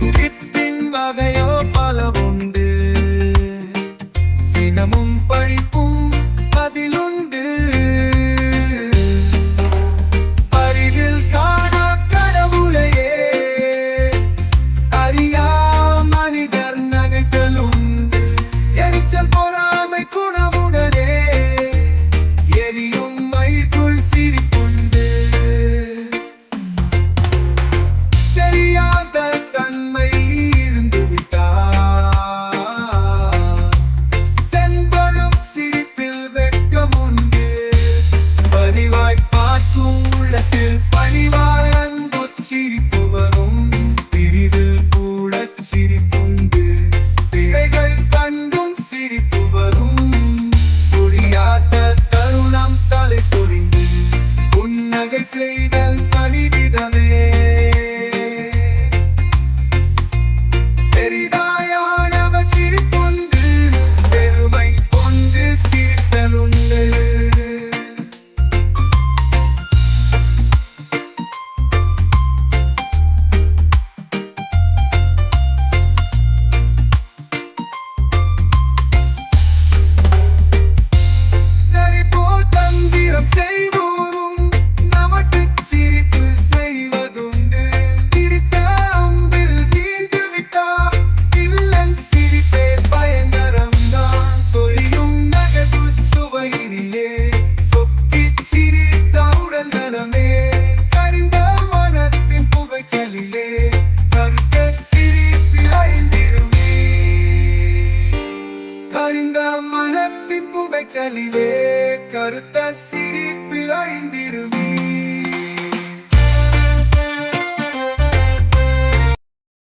It சிந்தாம் மனத்தின் புகைச்சலிலே கருத்த சிரிப்பில் ஐந்திருவீர்